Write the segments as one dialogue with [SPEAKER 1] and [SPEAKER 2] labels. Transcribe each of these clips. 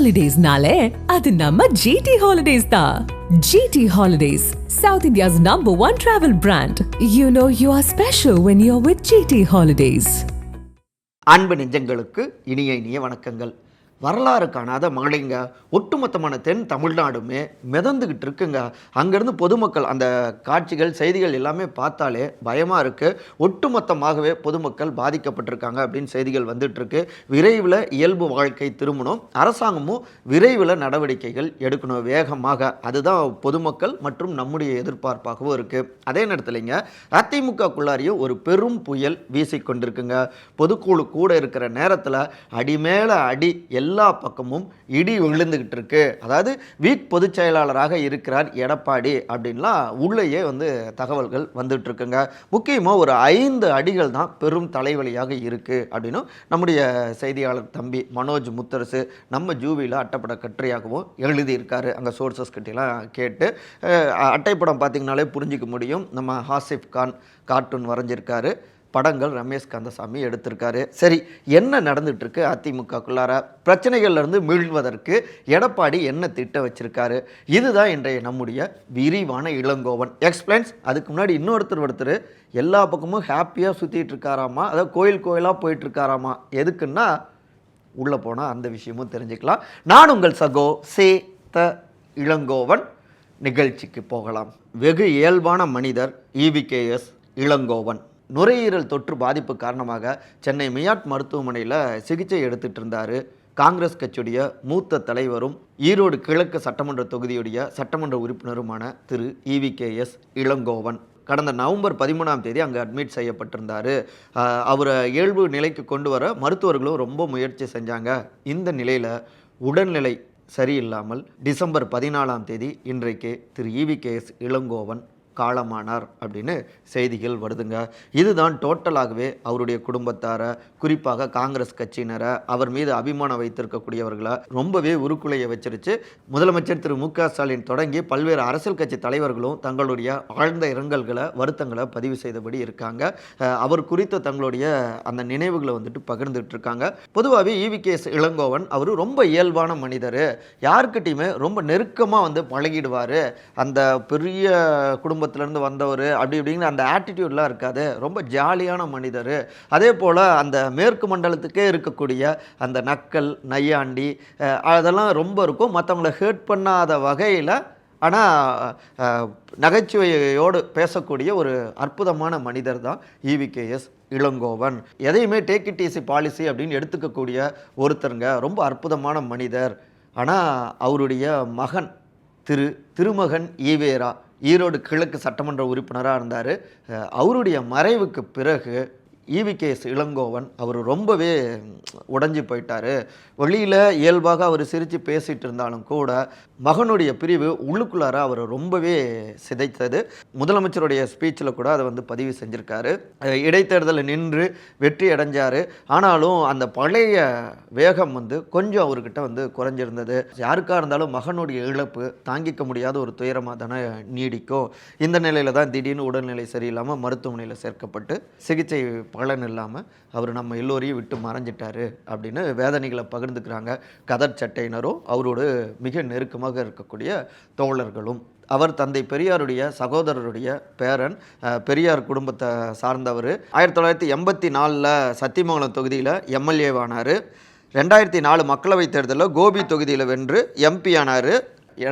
[SPEAKER 1] ஹாலிடேஸ்னாலே அது நம்ம ஜிடி ஹாலிடேஸ் தான் GT holidays south India's number one travel brand you know you are special when you are with GT holidays
[SPEAKER 2] அன்பு நெஞ்சங்களுக்கு இனிய இனிய வணக்கங்கள். வரலாறு காணாத மழைங்க ஒட்டுமொத்தமான தென் தமிழ்நாடுமே மிதந்துக்கிட்டு இருக்குங்க. அங்கேருந்து பொதுமக்கள் அந்த காட்சிகள் செய்திகள் எல்லாமே பார்த்தாலே பயமாக இருக்குது ஒட்டுமொத்தமாகவே பொதுமக்கள் பாதிக்கப்பட்டிருக்காங்க அப்படின்னு செய்திகள் வந்துட்டுருக்கு. விரைவில் இயல்பு வாழ்க்கை திரும்பணும். அரசாங்கமும் விரைவில் நடவடிக்கைகள் எடுக்கணும் வேகமாக. அதுதான் பொதுமக்கள் மற்றும் நம்முடைய எதிர்பார்ப்பாகவும் இருக்குது அதே நேரத்தில்ங்க அதிமுகக்குள்ளாரியும் ஒரு பெரும் புயல் வீசிக்கொண்டிருக்குங்க. பொதுக்குழு கூட இருக்கிற நேரத்தில் அடி எல்லாம் அடி எல்லா பக்கமும் இடி விழுந்துக்கிட்டு இருக்கு. அதாவது வீக் பொதுச் செயலாளராக இருக்கிறார் எடப்பாடி அப்படின்லாம் உள்ளேயே வந்து தகவல்கள் வந்துட்டு இருக்குங்க. முக்கியமாக ஒரு ஐந்து அடிகள் தான் பெரும் தலைவலியாக இருக்குது அப்படின்னு நம்முடைய செய்தியாளர் தம்பி மனோஜ் முத்தரசு நம்ம ஜூவியில் அட்டைப்பட கட்டுரையாகவும் எழுதியிருக்காரு. அங்கே சோர்சஸ் கிட்டலாம் கேட்டு அட்டைப்படம் பார்த்தீங்கன்னாலே புரிஞ்சிக்க முடியும். நம்ம ஹாசிஃப் கான் கார்ட்டூன் வரைஞ்சிருக்காரு. படங்கள் ரமேஷ் கந்தசாமி எடுத்திருக்காரு. சரி என்ன நடந்துகிட்ருக்கு அதிமுகக்குள்ளார? பிரச்சனைகள்லேருந்து மீழ்வதற்கு எடப்பாடி என்ன திட்டம் வச்சுருக்காரு? இதுதான் இன்றைய நம்முடைய விரிவான இளங்கோவன். எக்ஸ்பிளைன்ஸ் அதுக்கு முன்னாடி இன்னொருத்தர் ஒருத்தர் எல்லா பக்கமும் ஹாப்பியாக சுற்றிட்டு இருக்காராமா? அதாவது கோயில் கோயிலாக போயிட்டுருக்காராமா எதுக்குன்னா உள்ளே போனால் அந்த விஷயமும் தெரிஞ்சுக்கலாம். நான் உங்கள் சகோ சே த இளங்கோவன். நிகழ்ச்சிக்கு போகலாம். வெகு இயல்பான மனிதர் இவிகேஎஸ் இளங்கோவன். நுரையீரல் தொற்று பாதிப்பு காரணமாக சென்னை மியாட் மருத்துவமனையில் சிகிச்சை எடுத்துட்டு இருந்தார். காங்கிரஸ் கட்சியுடைய மூத்த தலைவரும் ஈரோடு கிழக்கு சட்டமன்ற தொகுதியுடைய சட்டமன்ற உறுப்பினருமான திரு. இவிகேஎஸ் இளங்கோவன். கடந்த நவம்பர் பதிமூணாம் தேதி அங்கே அட்மிட் செய்யப்பட்டிருந்தார். அவரை இயல்பு நிலைக்கு கொண்டு வர மருத்துவர்களும் ரொம்ப முயற்சி செஞ்சாங்க. இந்த நிலையில் உடல்நிலை சரியில்லாமல் டிசம்பர் பதினாலாம் தேதி இன்றைக்கு திரு. இவிகேஎஸ் இளங்கோவன் காலமானார் அப்படின்னு செய்திகள் வருதுங்க. இதுதான் டோட்டலாகவே அவருடைய குடும்பத்தாரை குறிப்பாக காங்கிரஸ் கட்சியினரை அவர் மீது அபிமானம் வைத்திருக்கக்கூடியவர்களை ரொம்பவே உருக்குலைய வச்சிருச்சு. முதலமைச்சர் திரு மு க ஸ்டாலின் தொடங்கி பல்வேறு அரசியல் கட்சி தலைவர்களும் தங்களுடைய ஆழ்ந்த இரங்கல்களை வருத்தங்களை பதிவு செய்தபடி இருக்காங்க. அவர் குறித்த தங்களுடைய அந்த நினைவுகளை வந்துட்டு பகிர்ந்துட்டு இருக்காங்க பொதுவாகவே இவிகேஎஸ் இளங்கோவன் அவர் ரொம்ப இயல்பான மனிதர். யாருக்கிட்டையுமே ரொம்ப நெருக்கமாக வந்து பழகிடுவார். அந்த பெரிய குடும்பத்திலேருந்து வந்தவர் அப்படி இப்படிங்கிற அந்த ஆட்டிடியூட்லாம் இருக்காது. ரொம்ப ஜாலியான மனிதர். அதே போல் அந்த மேற்கு மண்டலத்துக்கே இருக்கக்கூடிய அந்த நக்கல் நையாண்டி அதெல்லாம் ரொம்ப இருக்கும். மற்றவங்கள ஹேர்ட் பண்ணாத வகையில் ஆனால் நகைச்சுவையோடு பேசக்கூடிய ஒரு அற்புதமான மனிதர் தான் இவிகேஎஸ் இளங்கோவன். எதையுமே டேக் இட் ஈஸி பாலிசி அப்படின்னு எடுத்துக்கக்கூடிய ஒருத்தருங்க. ரொம்ப அற்புதமான மனிதர். ஆனால் அவருடைய மகன் திரு திருமகன் ஈவேரா ஈரோடு கிழக்கு சட்டமன்ற உறுப்பினராக இருந்தார். அவருடைய மறைவுக்கு பிறகு ஈவிகேஎஸ் இளங்கோவன் அவர் ரொம்பவே உடஞ்சி போயிட்டார். வெளியில் இயல்பாக அவர் சிரித்து பேசிகிட்டு இருந்தாலும் கூட மகனுடைய பிரிவு உள்ளுக்குள்ளார அவர் ரொம்பவே சிதைத்தது. முதலமைச்சருடைய ஸ்பீச்சில் கூட அதை வந்து பதிவு செஞ்சுருக்காரு. இடைத்தேர்தலில் நின்று வெற்றி அடைஞ்சார். ஆனாலும் அந்த பழைய வேகம் வந்து கொஞ்சம் அவர்கிட்ட வந்து குறைஞ்சிருந்தது. யாருக்காக இருந்தாலும் மகனுடைய இழப்பு தாங்கிக்க முடியாத ஒரு துயரமாக தானே நீடிக்கும். இந்த நிலையில் தான் திடீர்னு உடல்நிலை சரியில்லாமல் மருத்துவமனையில் சேர்க்கப்பட்டு சிகிச்சை பலன் இல்லாமல் அவர் நம்ம எல்லோரையும் விட்டு மறைஞ்சிட்டாரு அப்படின்னு வேதனைகளை பகிர்ந்துக்கிறாங்க. கதர் சட்டையினரும் அவரோடு மிக நெருக்கமாக இருக்கக்கூடிய தோழர்களும். அவர் தந்தை பெரியாருடைய சகோதரருடைய பேரன் பெரியார் குடும்பத்தை சார்ந்தவர். ஆயிரத்தி தொள்ளாயிரத்தி எண்பத்தி நாலில் சத்தியமங்கலம் தொகுதியில் எம்எல்ஏவானார். ரெண்டாயிரத்தி நாலு மக்களவைத் தேர்தலில் கோபி தொகுதியில் வென்று எம்பி ஆனார்.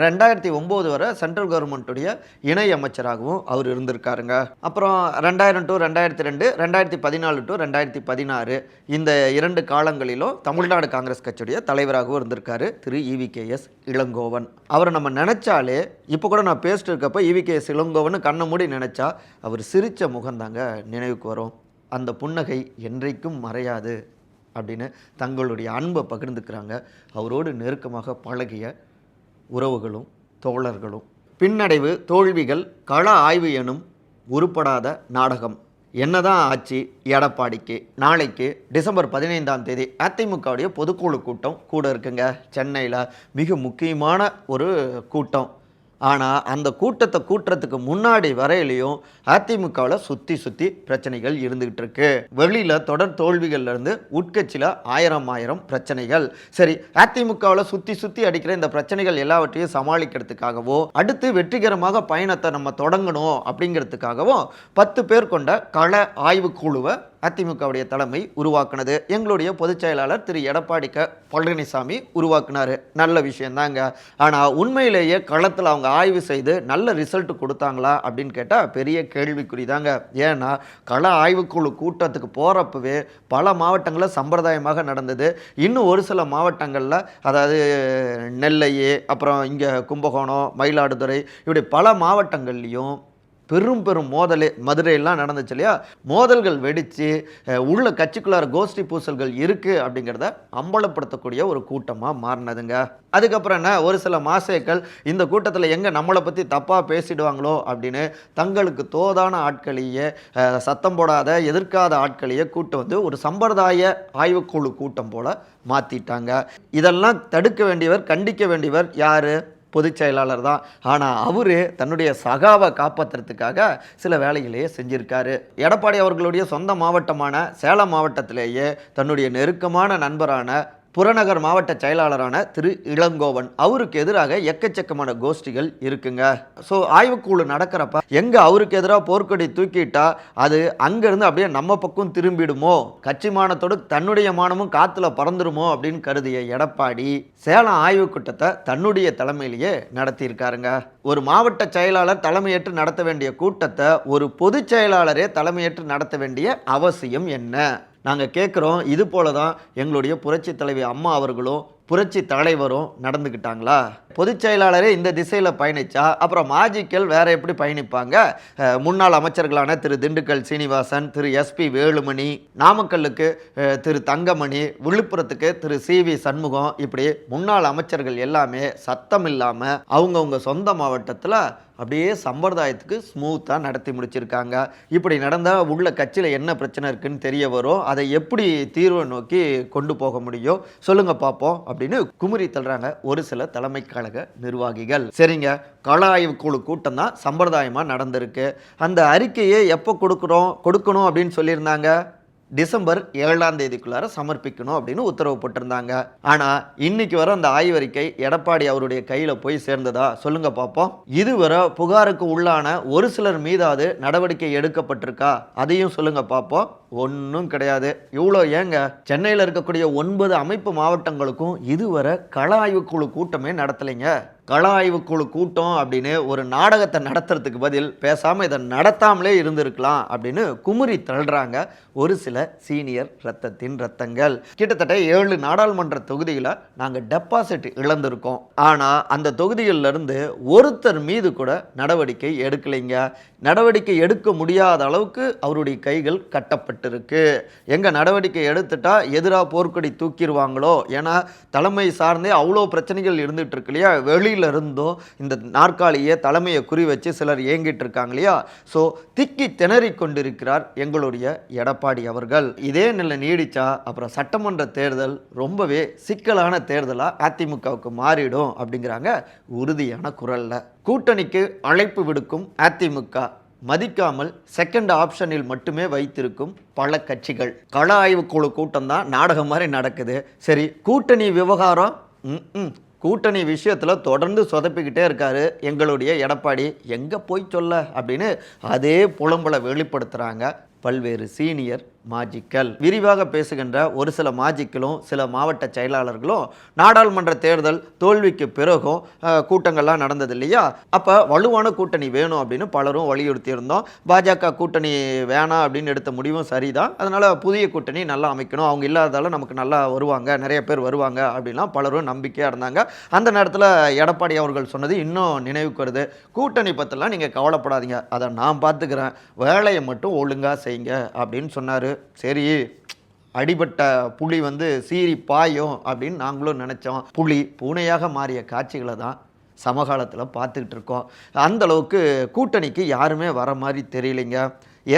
[SPEAKER 2] ரெண்டாயிரத்தி ஒம்பது வரை சென்ட்ரல் கவர்மெண்ட்டுடைய இணை அமைச்சராகவும் அவர் இருந்திருக்காருங்க. அப்புறம் ரெண்டாயிரம் டு ரெண்டாயிரத்தி ரெண்டு ரெண்டாயிரத்தி பதினாலு டு ரெண்டாயிரத்தி பதினாறு இந்த இரண்டு காலங்களிலும் தமிழ்நாடு காங்கிரஸ் கட்சியுடைய தலைவராகவும் இருந்திருக்காரு திரு இவிகேஎஸ் இளங்கோவன். அவரை நம்ம நினச்சாலே இப்போ கூட நான் பேசிட்டு இருக்கப்ப இவிகேஎஸ் இளங்கோவன் கண்ணை மூடி நினச்சா அவர் சிரித்த முகம்தாங்க நினைவுக்கு வரும். அந்த புன்னகை என்றைக்கும் மறையாது அப்படின்னு தங்களுடைய அன்பை பகிர்ந்துக்கிறாங்க. அவரோடு நெருக்கமாக பழகிய உறவுகளும் தோழர்களும். பின்னடைவு தோல்விகள் கள ஆய்வு எனும் உருப்படாத நாடகம். என்னதான் ஆச்சு எடப்பாடிக்கு? நாளைக்கு டிசம்பர் பதினைந்தாம் தேதி அதிமுகவுடைய பொதுக்குழு கூட்டம் கூட இருக்குங்க. சென்னையில் மிக முக்கியமான ஒரு கூட்டம். ஆனால் அந்த கூட்டத்தை கூட்டுறதுக்கு முன்னாடி வரையிலையும் அதிமுகவில் சுற்றி சுற்றி பிரச்சனைகள் இருந்துகிட்டு இருக்கு. வெளியில் தொடர் தோல்விகள்லேருந்து உட்கட்சியில் ஆயிரம் ஆயிரம் பிரச்சனைகள். சரி அதிமுகவில் சுற்றி சுற்றி அடிக்கிற இந்த பிரச்சனைகள் எல்லாவற்றையும் சமாளிக்கிறதுக்காகவோ அடுத்து வெற்றிகரமாக பயணத்தை நம்ம தொடங்கணும் அப்படிங்கிறதுக்காகவும் பத்து பேர் கொண்ட கள ஆய்வு குழுவை அதிமுகவுடைய தலைமை உருவாக்குனது. எங்களுடைய பொதுச் செயலாளர் திரு. எடப்பாடி க. பழனிசாமி உருவாக்குனாரு. நல்ல விஷயந்தாங்க. ஆனால் உண்மையிலேயே களத்தில் அவங்க ஆய்வு செய்து நல்ல ரிசல்ட் கொடுத்தாங்களா அப்படின்னு கேட்டால் பெரிய கேள்விக்குறி தாங்க ஏன்னா கள ஆய்வுக்குழு கூட்டத்துக்கு போகிறப்பவே பல மாவட்டங்களில் சம்பிரதாயமாக நடந்தது. இன்னும் ஒரு சில மாவட்டங்களில் அதாவது நெல்லை அப்புறம் இங்கே கும்பகோணம் மயிலாடுதுறை இப்படி பல மாவட்டங்கள்லேயும் பெரும் பெரும் மோதலே மதுரையெல்லாம் நடந்துச்சு இல்லையா? மோதல்கள் வெடித்து உள்ள கட்சிக்குள்ளார கோஷ்டி பூசல்கள் இருக்குது அப்படிங்கிறத அம்பலப்படுத்தக்கூடிய ஒரு கூட்டமாக மாறினதுங்க. அதுக்கப்புறம் என்ன? ஒரு சில மாசேக்கள் இந்த கூட்டத்தில் எங்கே நம்மளை பற்றி தப்பாக பேசிடுவாங்களோ அப்படின்னு தங்களுக்கு தோதான ஆட்களையே சத்தம் போடாத எதிர்க்காத ஆட்களையே கூட்டம் வந்து ஒரு சம்பிரதாய ஆய்வுக்குழு கூட்டம் போல் மாற்றிட்டாங்க இதெல்லாம் தடுக்க வேண்டியவர் கண்டிக்க வேண்டியவர் யார்? பொதுச் செயலாளர் தான். ஆனால் அவர் தன்னுடைய சகாவை காப்பாற்றுறதுக்காக சில வேலைகளையே செஞ்சுருக்காரு. எடப்பாடி அவர்களுடைய சொந்த மாவட்டமான சேலம் மாவட்டத்திலேயே தன்னுடைய நெருக்கமான நண்பரான புறநகர் மாவட்ட செயலாளரான திரு இளங்கோவன் அவருக்கு எதிராக எக்கச்சக்கமான கோஷ்டிகள் இருக்குங்க. ஸோ ஆய்வுக்குழு நடக்கிறப்ப எங்கே அவருக்கு எதிராக போர்க்கொடி தூக்கிட்டா அது அங்கேருந்து அப்படியே நம்ம பக்கம் திரும்பிடுமோ? கட்சி மானத்தோடு தன்னுடைய மானமும் காற்றுல பறந்துருமோ? அப்படின்னு கருதிய எடப்பாடி சேலம் ஆய்வு கூட்டத்தை தன்னுடைய தலைமையிலேயே நடத்தியிருக்காருங்க. ஒரு மாவட்ட செயலாளர் தலைமையேற்று நடத்த வேண்டிய கூட்டத்தை ஒரு பொதுச் செயலாளரே தலைமையேற்று நடத்த வேண்டிய அவசியம் என்ன? நாங்கள் கேட்குறோம் இது போல தான் எங்களுடைய புரட்சி தலைவி அம்மா அவர்களும் புரட்சி தலைவரும் நடந்துக்கிட்டாங்களா பொதுச் செயலாளரே இந்த திசையில் பயணிச்சா அப்புறம் மாஜிக்கல் வேற எப்படி பயணிப்பாங்க? முன்னாள் அமைச்சர்களான திரு திண்டுக்கல் சீனிவாசன் திரு எஸ்பி வேலுமணி நாமக்கல்லுக்கு திரு தங்கமணி விழுப்புரத்துக்கு திரு சி வி சண்முகம் இப்படி முன்னாள் அமைச்சர்கள் எல்லாமே சத்தம் இல்லாமல் அவங்கவுங்க சொந்த மாவட்டத்தில் அப்படியே சம்பிரதாயத்துக்கு ஸ்மூத்தாக நடத்தி முடிச்சிருக்காங்க. இப்படி நடந்தால் உள்ள கட்சியில் என்ன பிரச்சனை இருக்குன்னு தெரிய வரும். அதை எப்படி தீர்வை நோக்கி கொண்டு போக முடியும்? சொல்லுங்க பார்ப்போம் அப்படின்னு குமுறி தள்ளுறாங்க ஒரு சில தலைமை கழக நிர்வாகிகள். சரிங்க. கள ஆய்வு குழு கூட்டம் தான் சம்பிரதாயமாக நடந்திருக்கு. அந்த அறிக்கையை எப்போ கொடுக்குறோம்? கொடுக்கணும் அப்படின்னு சொல்லியிருந்தாங்க. டிசம்பர் ஏழாம் தேதிக்குள்ளார சமர்ப்பிக்கணும் அப்படின்னு உத்தரவு போட்டிருந்தாங்க. ஆனால் இன்னைக்கு வர அந்த ஆய்வறிக்கை எடப்பாடி அவருடைய கையில் போய் சேர்ந்ததா? சொல்லுங்க பார்ப்போம் இதுவரை புகாருக்கு உள்ளான ஒரு சிலர் மீதாவது நடவடிக்கை எடுக்கப்பட்டிருக்கா? அதையும் சொல்லுங்க பார்ப்போம் ஒன்றும் கிடையாது. இவ்வளோ ஏங்க? சென்னையில் இருக்கக்கூடிய ஒன்பது அமைப்பு மாவட்டங்களுக்கும் இதுவரை கள ஆய்வுக்குழு கூட்டமே நடத்தலைங்க. கள ஆய்வுக்குழு கூட்டம் அப்படின்னு ஒரு நாடகத்தை நடத்துறதுக்கு பதில் பேசாமல் இதை நடத்தாமலே இருந்திருக்கலாம் அப்படின்னு குமுறி தள்ளுறாங்க ஒரு சில சீனியர் ரத்தத்தின் ரத்தங்கள். கிட்டத்தட்ட ஏழு நாடாளுமன்ற தொகுதியில் நாங்கள் டெபாசிட் இழந்திருக்கோம். ஆனால் அந்த தொகுதிகளிலிருந்து ஒருத்தர் மீது கூட நடவடிக்கை எடுக்கலைங்க. நடவடிக்கை எடுக்க முடியாத அளவுக்கு அவருடைய கைகள் கட்டப்பட்டிருக்கு. எங்கே நடவடிக்கை எடுத்துட்டா எதிராக போர்க்கொடி தூக்கிடுவாங்களோ? ஏன்னா தலைமை சார்ந்தே அவ்வளோ பிரச்சனைகள் இருந்துகிட்டு இருக்கு இல்லையா? வெளியில் இருந்தும் இந்த நாற்காலியை தலைமையை குறி வச்சு சிலர் ஏங்கிட்டு இருக்காங்க இல்லையா? ஸோ திக்கி திணறி கொண்டிருக்கிறார் எங்களுடைய எடப்பாடி அவர்கள். இதே நிலை நீடிச்சா அப்புறம் சட்டமன்ற தேர்தல் ரொம்பவே சிக்கலான தேர்தலாக அதிமுகவுக்கு மாறிடும் அப்படிங்கிறாங்க உறுதியான குரலில். கூட்டணிக்கு அழைப்பு விடுக்கும் அதிமுக மதிக்காமல் செகண்ட் ஆப்ஷனில் மட்டுமே வைத்திருக்கும் பல கட்சிகள். கள ஆய்வுக்குழு கூட்டம் தான் நாடகம் மாதிரி நடக்குது. சரி கூட்டணி விவகாரம்? கூட்டணி விஷயத்தில் தொடர்ந்து சொதப்பிக்கிட்டே இருக்காரு எங்களுடைய எடப்பாடி. எங்கே போய் சொல்ல? அப்படின்னு அதே புலம்பலை வெளிப்படுத்துகிறாங்க பல்வேறு சீனியர் மாஜிக்கல் விரிவாக பேசுகின்ற ஒரு சில மாஜிக்களும் சில மாவட்ட செயலாளர்களும் நாடாளுமன்ற தேர்தல் தோல்விக்கு பிறகும் கூட்டங்கள்லாம் நடந்தது இல்லையா அப்போ வலுவான கூட்டணி வேணும் அப்படின்னு பலரும் வலியுறுத்தியிருந்தோம். பாஜக கூட்டணி வேணாம் அப்படின்னு எடுத்த முடிவும் சரிதான். அதனால் புதிய கூட்டணி நல்லா அமைக்கணும். அவங்க இல்லாததால நமக்கு நல்லா வருவாங்க நிறைய பேர் வருவாங்க அப்படின்லாம் பலரும் நம்பிக்கையாக இருந்தாங்க. அந்த நேரத்தில் எடப்பாடி அவர்கள் சொன்னது இன்னும் நினைவுக்கு வருது. கூட்டணி பற்றிலாம் நீங்கள் கவலைப்படாதீங்க. அதை நான் பார்த்துக்கிறேன். வேலையை மட்டும் ஒழுங்காக செய்யுங்க அப்படின்னு சொன்னார். சரி அடிபட்ட புலி வந்து சீறி பாயும் அப்படின்னு நாங்களும் நினச்சோம். புலி பூனையாக மாறிய காட்சிகளை தான் சமகாலத்தில் பார்த்துக்கிட்டு இருக்கோம். அந்த அளவுக்கு கூட்டணிக்கு யாருமே வர மாதிரி தெரியலைங்க.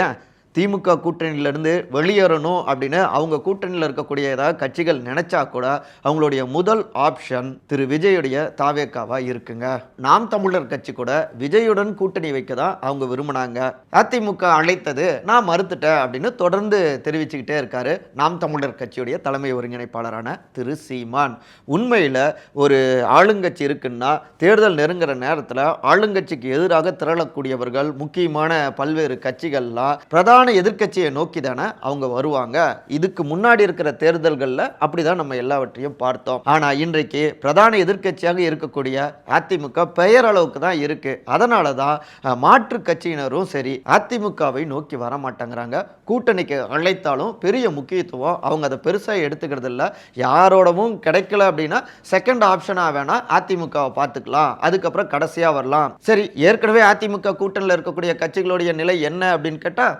[SPEAKER 2] ஏன்? திமுக கூட்டணியிலிருந்து வெளியேறணும் அப்படின்னு அவங்க கூட்டணியில் இருக்கக்கூடிய ஏதாவது கட்சிகள் நினைச்சா கூட அவங்களுடைய முதல் ஆப்ஷன் திரு விஜயுடைய தாவேக்காவாக இருக்குங்க. நாம் தமிழர் கட்சி கூட விஜயுடன் கூட்டணி வைக்க தான் அவங்க விரும்பினாங்க. அதிமுக அழைத்தது நான் மறுத்துட்டேன் அப்படின்னு தொடர்ந்து தெரிவிச்சுக்கிட்டே இருக்காரு நாம் தமிழர் கட்சியுடைய தலைமை ஒருங்கிணைப்பாளரான திரு சீமான். உண்மையில் ஒரு ஆளுங்கட்சி இருக்குன்னா தேர்தல் நெருங்குற நேரத்தில் ஆளுங்கட்சிக்கு எதிராக திரளக்கூடியவர்கள் முக்கியமான பல்வேறு கட்சிகள்லாம் பிரதான பிரதான எதிர்க்கட்சியை நோக்கி தானே அவங்க வருவாங்க. இதுக்கு முன்னாடி இருக்கிற தேர்தல்களில் அப்படிதான் நம்ம எல்லாவற்றையும் பார்த்தோம். ஆனால் இன்றைக்கு பிரதான எதிர்க்கட்சியாக இருக்கக்கூடிய அதிமுக பெயர் அளவுக்கு தான் இருக்கு. அதனால தான் மாற்று கட்சியினரும் சரி அதிமுகவை நோக்கி வர மாட்டேங்கிறாங்க. கூட்டணிக்கு அழைத்தாலும் பெரிய முக்கியத்துவம் அவங்க அதை பெருசாக எடுத்துக்கிறது இல்லை யாரோடவும் கிடைக்கல அப்படின்னா செகண்ட் ஆப்ஷனாக வேணா அதிமுகவை பார்த்துக்கலாம். அதுக்கப்புறம் கடைசியாக வரலாம். சரி ஏற்கனவே அதிமுக கூட்டணியில் இருக்கக்கூடிய கட்சிகளுடைய நிலை என்ன அப்படின்னு கேட்டால்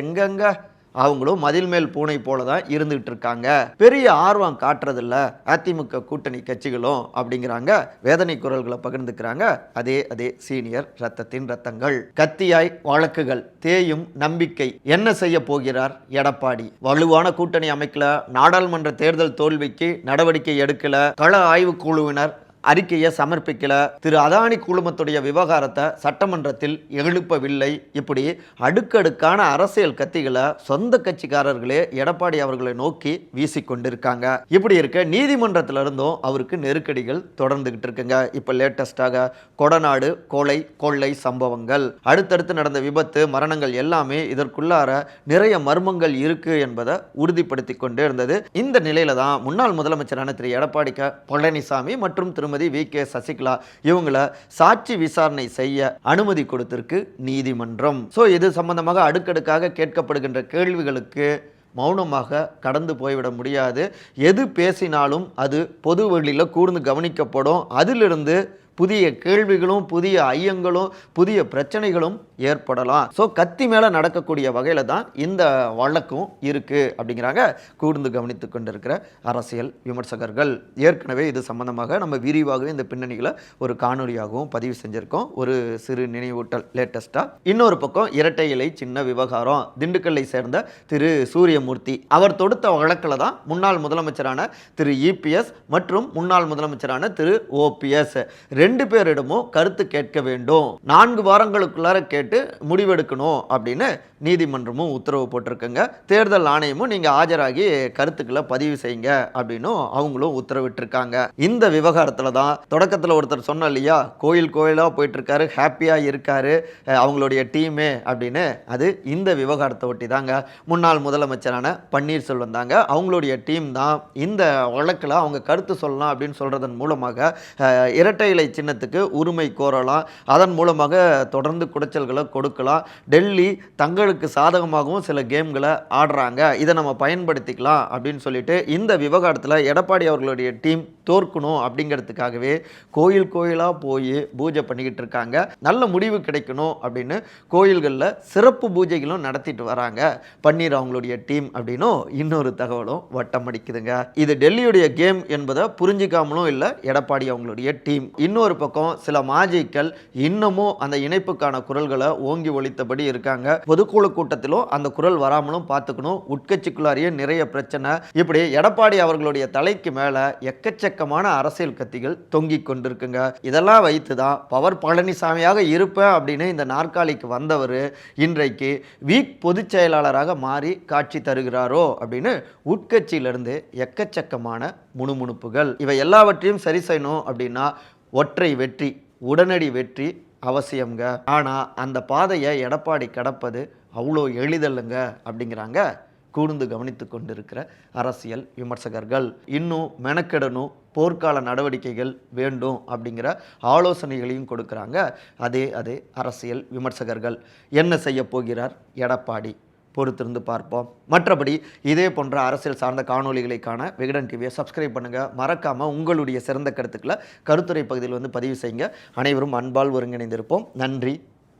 [SPEAKER 2] எங்கெங்க? அவங்களும் மதில் மேல் பூனை போல தான் இருந்துகிட்டு இருக்காங்க பெரிய ஆர்வம் காட்டுறதில்ல. அதிமுக கூட்டணி கட்சிகளும் அப்படிங்கிறாங்க. வேதனை குரல்களை பகிர்ந்துக்கிறாங்க. அதே அதே சீனியர் ரத்தத்தின் ரத்தங்கள். கத்தியாய் வழக்குகள் தேயும் நம்பிக்கை. என்ன செய்ய போகிறார் எடப்பாடி? வலுவான கூட்டணி அமைக்கல. நாடாளுமன்ற தேர்தல் தோல்விக்கு நடவடிக்கை எடுக்கல. கள ஆய்வு குழுவினர் அறிக்கையை சமர்ப்பிக்கல. திரு அதானி குழுமத்துடைய விவகாரத்தை சட்டமன்றத்தில் எழுப்பவில்லை. இப்படி அடுக்கடுக்கான அரசியல் கத்திகளை சொந்த கட்சிக்காரர்களே எடப்பாடி அவர்களை நோக்கி வீசிக்கொண்டிருக்காங்க. இப்படி இருக்க நீதிமன்றத்தில் இருந்தும் அவருக்கு நெருக்கடிகள் தொடர்ந்துகிட்டு இருக்குங்க. இப்போ லேட்டஸ்டாக கொடநாடு கொலை கொள்ளை சம்பவங்கள். அடுத்தடுத்து நடந்த விபத்து மரணங்கள் எல்லாமே இதற்குள்ளார நிறைய மர்மங்கள் இருக்கு என்பதை உறுதிப்படுத்தி கொண்டே இருந்தது. இந்த நிலையில தான் முன்னாள் முதலமைச்சரான திரு எடப்பாடி பழனிசாமி மற்றும் திருமதி வி. கே. சசிகலா இவங்கள சாட்சி விசாரணை செய்ய அனுமதி கொடுத்திருக்கு நீதிமன்றம். ஸோ இது சம்பந்தமாக அடுக்கடுக்காக கேட்கப்படுகின்ற கேள்விகளுக்கு மௌனமாக கடந்து போய்விட முடியாது. எது பேசினாலும் அது பொது வழியில் கூர்ந்து கவனிக்கப்படும். அதிலிருந்து புதிய கேள்விகளும் புதிய ஐயங்களும் புதிய பிரச்சனைகளும் ஏற்படலாம். ஸோ கத்தி மேலே நடக்கக்கூடிய வகையில் தான் இந்த வழக்கும் இருக்குது அப்படிங்கிறாங்க கூர்ந்து கவனித்து கொண்டிருக்கிற அரசியல் விமர்சகர்கள். ஏற்கனவே இது சம்பந்தமாக நம்ம விரிவாகவே இந்த பின்னணிகளை ஒரு காணொலியாகவும் பதிவு செஞ்சுருக்கோம். ஒரு சிறு நினைவூட்டல் லேட்டஸ்ட்டாக இன்னொரு பக்கம் இரட்டை இலை சின்ன விவகாரம். திண்டுக்கல்லை சேர்ந்த திரு சூரியமூர்த்தி. அவர் தொடுத்த வழக்கில் தான் முன்னாள் முதலமைச்சரான திரு இபிஎஸ் மற்றும் முன்னாள் முதலமைச்சரான திரு ஓபிஎஸ் ரெண்டு ரெண்டு பேரிடமும் கருத்து கேட்க வேண்டும். நான்கு வாரங்களுக்குள்ளார கேட்டு முடிவெடுக்கணும் அப்படின்னு நீதிமன்றமும் உத்தரவு போட்டிருக்குங்க. தேர்தல் ஆணையமும் நீங்கள் ஆஜராகி கருத்துக்களை பதிவு செய்யுங்க அப்படின்னும் அவங்களும் உத்தரவிட்டிருக்காங்க. இந்த விவகாரத்தில் தான் தொடக்கத்தில் ஒருத்தர் சொன்ன இல்லையா? கோயில் கோயிலாக போயிட்டு இருக்காரு ஹாப்பியாக இருக்காரு அவங்களுடைய டீமே அப்படின்னு. அது இந்த விவகாரத்தை ஒட்டி தாங்க. முன்னாள் முதலமைச்சரான பன்னீர்செல்வம் தாங்க. அவங்களுடைய டீம் தான் இந்த வழக்கில் அவங்க கருத்து சொல்லலாம் அப்படின்னு சொல்கிறதன் மூலமாக இரட்டை இலை சின்னத்துக்கு உரிமை கோரலாம். அதன் மூலமாக தொடர்ந்து குடைச்சல்களை கொடுக்கலாம். டெல்லி தங்களுக்கு சாதகமாகவும் சில கேம்களை ஆடுறாங்க. இதை நம்ம பயன்படுத்திக்கலாம் அப்படின்னு சொல்லிட்டு இந்த விவகாரத்தில் எடப்பாடி அவர்களுடைய டீம் தோற்கணும் அப்படிங்கிறதுக்காகவே கோயில் கோயிலாக போய் பூஜை பண்ணிக்கிட்டு இருக்காங்க. நல்ல முடிவு கிடைக்கணும் அப்படின்னு கோயில்களில் சிறப்பு பூஜைகளும் நடத்திட்டு வராங்க. பன்னீர் அவங்களுடைய டீம் அப்படின்னும் இன்னொரு தகவலும் வட்டம் அடிக்குதுங்க. இது டெல்லியுடைய கேம் என்பதை புரிஞ்சிக்காமலும் இல்லை எடப்பாடி அவங்களுடைய டீம். இன்னொரு பக்கம் சில மாஜிக்கள் இன்னமும் அந்த இணைப்புக்கான குரல்களை ஓங்கி ஒழித்தபடி இருக்காங்க. பொதுக்குழு கூட்டத்திலும் அந்த குரல் வராமலும் பார்த்துக்கணும். உட்கட்சிக்குள்ளாரியே நிறைய பிரச்சனை. இப்படி எடப்பாடி அவர்களுடைய தலைக்கு மேலே எக்கச்சக்கமான அரசியல் கத்திகள் தொங்கிக் கொண்டிருக்குங்க. இதெல்லாம் வைத்து தான் பவர் பழனிசாமியாக இருப்பேன் அப்படின்னு இந்த நாற்காலிக்கு வந்தவர் இன்றைக்கு வீக் பொதுச் செயலாளராக மாறி காட்சி தருகிறாரோ அப்படின்னு உட்கட்சியிலிருந்து எக்கச்சக்கமான முணுமுணுப்புகள். இவை எல்லாவற்றையும் சரி செய்யணும் அப்படின்னா ஒற்றை வெற்றி உடனடி வெற்றி அவசியம்ங்க. ஆனால் அந்த பாதையை எடப்பாடி கடப்பது அவ்வளோ எளிதல்லுங்க அப்படிங்கிறாங்க கூர்ந்து கவனித்து கொண்டிருக்கிற அரசியல் விமர்சகர்கள். இன்னும் மெனக்கெடணும் போர்க்கால நடவடிக்கைகள் வேண்டும் அப்படிங்கிற ஆலோசனைகளையும் கொடுக்குறாங்க. அதே அதே அரசியல் விமர்சகர்கள். என்ன செய்ய போகிறார் எடப்பாடி? பொறுத்திருந்து பார்ப்போம். மற்றபடி இதே போன்ற அரசியல் சார்ந்த காணொலிகளை காண விகடன் டிவியை சப்ஸ்கிரைப் பண்ணுங்கள் மறக்காமல் உங்களுடைய சிறந்த கருத்துக்களை கருத்துரை பகுதியில் வந்து பதிவு செய்யுங்க. அனைவரும் அன்பால் ஒருங்கிணைந்திருப்போம். நன்றி.